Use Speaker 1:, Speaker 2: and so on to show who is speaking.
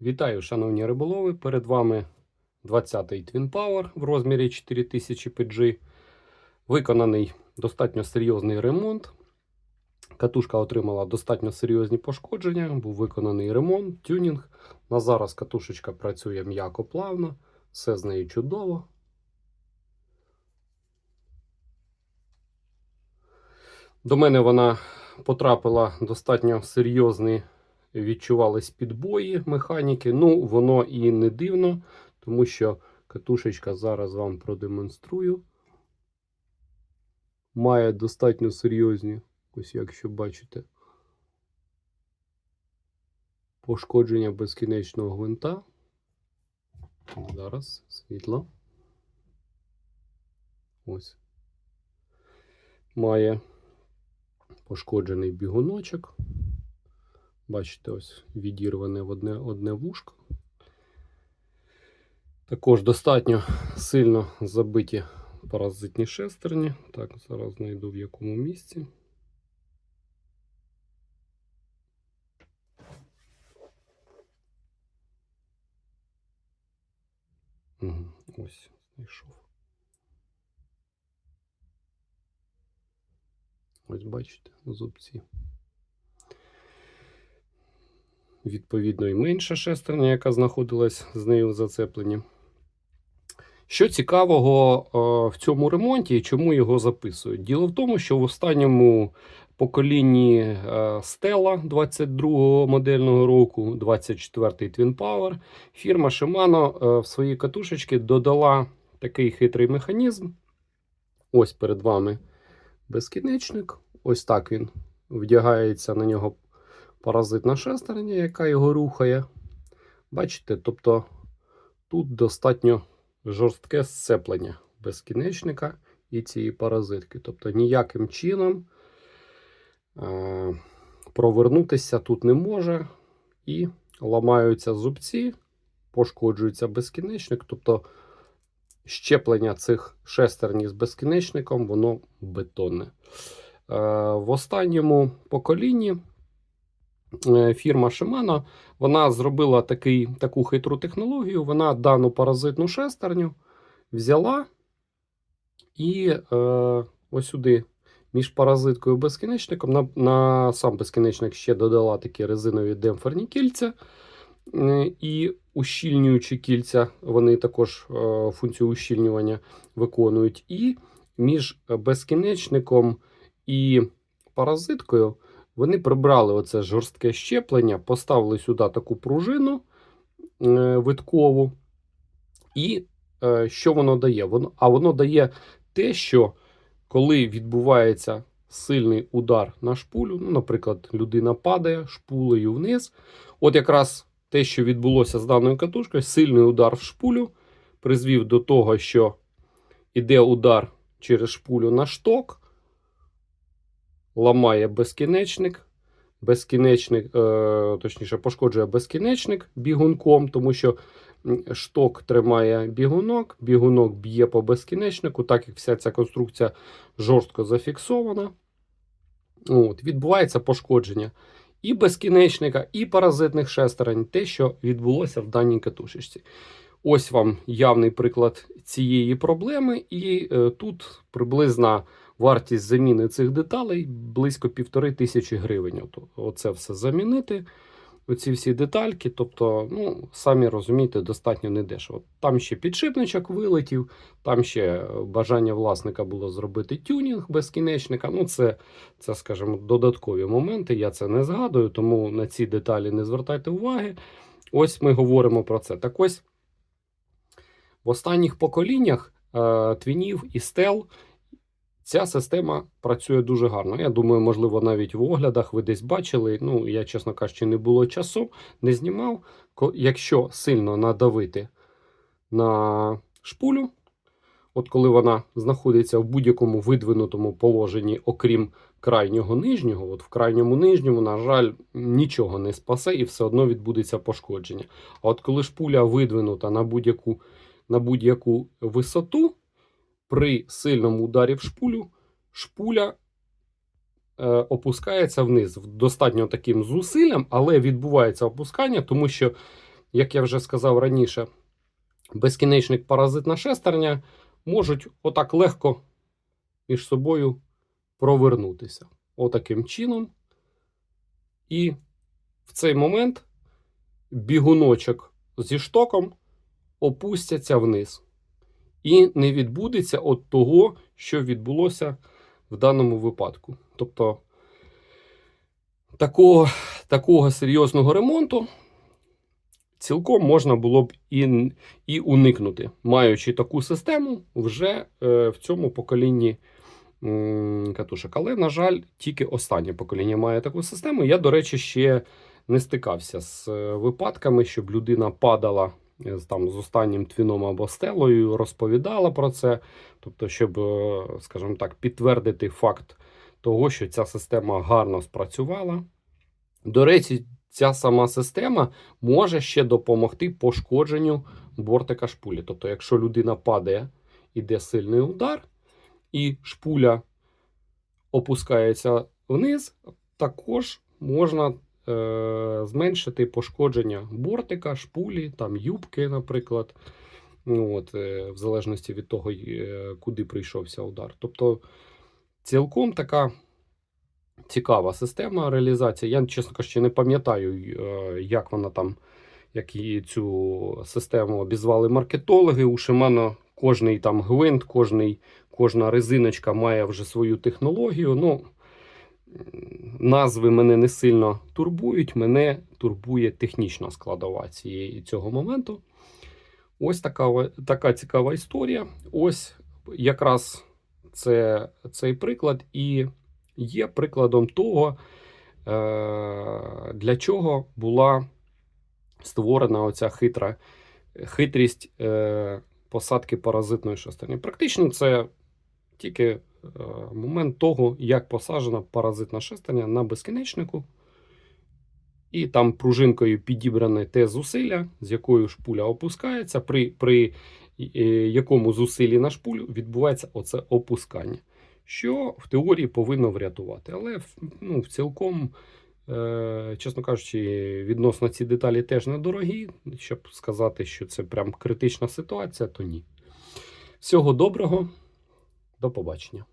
Speaker 1: Вітаю, шановні риболови! Перед вами 20-й Twin Power в розмірі 4000 PG. Виконаний достатньо серйозний ремонт. Катушка отримала достатньо серйозні пошкодження. Був виконаний ремонт, тюнінг. На зараз катушечка працює м'яко плавно, все з нею чудово. До мене вона потрапила достатньо серйозний відчувались підбої механіки. Ну, воно і не дивно, тому що катушечка зараз вам продемонструю. Має достатньо серйозні, ось якщо бачите, пошкодження безкінечного гвинта. Зараз світло. Ось. Має пошкоджений бігуночок. Бачите, ось відірване в одне, одне вушко. Також достатньо сильно забиті паразитні шестерні. Так, зараз знайду в якому місці. Угу, ось, знайшов. Ось бачите, зубці. Відповідно, і менша шестерня, яка знаходилась з нею в зацепленні. Що цікавого в цьому ремонті і чому його записують? Діло в тому, що в останньому поколінні е, Stella 22-го модельного року, 24-й Twin Power, фірма Shimano е, в свої катушечки додала такий хитрий механізм. Ось перед вами безкінечник. Ось так він вдягається на нього паразитна шестерня, яка його рухає. Бачите, тобто тут достатньо жорстке сцеплення безкінечника і цієї паразитки. Тобто ніяким чином е провернутися тут не може. І ламаються зубці, пошкоджується безкінечник. Тобто щеплення цих шестерні з безкінечником, воно бетонне. Е в останньому поколінні фірма Shimano, вона зробила такий, таку хитру технологію. Вона дану паразитну шестерню взяла і е, ось сюди між паразиткою і безкінечником на, на сам безкінечник ще додала такі резинові демпферні кільця. Е, і ущільнюючі кільця, вони також е, функцію ущільнювання виконують. І між безкінечником і паразиткою вони прибрали оце жорстке щеплення, поставили сюди таку пружину е, виткову. І е, що воно дає? Воно, А воно дає те, що коли відбувається сильний удар на шпулю, ну, наприклад, людина падає шпулею вниз. От якраз те, що відбулося з даною катушкою, сильний удар в шпулю призвів до того, що іде удар через шпулю на шток ламає безкінечник, безкінечник, е, точніше, пошкоджує безкінечник бігунком, тому що шток тримає бігунок, бігунок б'є по безкінечнику, так як вся ця конструкція жорстко зафіксована. От, Відбувається пошкодження і безкінечника, і паразитних шестерень, те, що відбулося в даній катушечці. Ось вам явний приклад цієї проблеми, і е, тут приблизна вартість заміни цих деталей близько півтори тисячі гривень. От, Оце все замінити. Оці всі детальки, тобто, ну, самі розумієте, достатньо недешево. Там ще підшипничок вилетів, там ще бажання власника було зробити тюнінг безкінечника. Ну, це, це, скажімо, додаткові моменти. Я це не згадую, тому на ці деталі не звертайте уваги. Ось ми говоримо про це. Так ось в останніх поколіннях е, твінів і стел Ця система працює дуже гарно. Я думаю, можливо, навіть в оглядах ви десь бачили. Ну, я, чесно кажучи, не було часу, не знімав. Якщо сильно надавити на шпулю, от коли вона знаходиться в будь-якому видвинутому положенні, окрім крайнього нижнього, от в крайньому нижньому, на жаль, нічого не спасе і все одно відбудеться пошкодження. А от коли шпуля видвинута на будь-яку на будь-яку висоту, при сильному ударі в шпулю, шпуля е, опускається вниз достатньо таким зусиллям, але відбувається опускання, тому що як я вже сказав раніше, безкінечник паразитна шестерня можуть отак легко між собою провернутися. Отаким чином. І в цей момент бігуночок зі штоком опустяться вниз. І не відбудеться от того, що відбулося в даному випадку. Тобто такого, такого серйозного ремонту цілком можна було б і, і уникнути, маючи таку систему вже е, в цьому поколінні катушок. Але, на жаль, тільки останнє покоління має таку систему. Я, до речі, ще не стикався з е, випадками, щоб людина падала там, з останнім твіном або стелою, розповідала про це. Тобто, щоб, е, скажімо так, підтвердити факт того, що ця система гарно спрацювала. До речі, ця сама система може ще допомогти пошкодженню бортика шпулі. Тобто, якщо людина падає, іде сильний удар, і шпуля опускається вниз, також можна е, зменшити пошкодження бортика, шпулі, там юбки, наприклад. Ну, от, е, в залежності від того, е, куди прийшовся удар. Тобто, цілком така цікава система реалізації. Я, чесно кажучи, не пам'ятаю, е, як вона там, як її цю систему обізвали маркетологи. У Шимано кожний там гвинт, кожний, кожна резиночка має вже свою технологію. Ну, назви мене не сильно турбують, мене турбує технічна складова цієї цього моменту. Ось така, така цікава історія. Ось якраз це, цей приклад і є прикладом того, е, для чого була створена оця хитра хитрість е, посадки паразитної шестерні. Практично це тільки момент того, як посаджена паразитна шестерня на безкінечнику. І там пружинкою підібране те зусилля, з якою шпуля опускається, при, при е, якому зусиллі на шпулю відбувається оце опускання, що в теорії повинно врятувати. Але ну, цілком, е, чесно кажучи, відносно ці деталі теж недорогі. Щоб сказати, що це прям критична ситуація, то ні. Всього доброго, до побачення.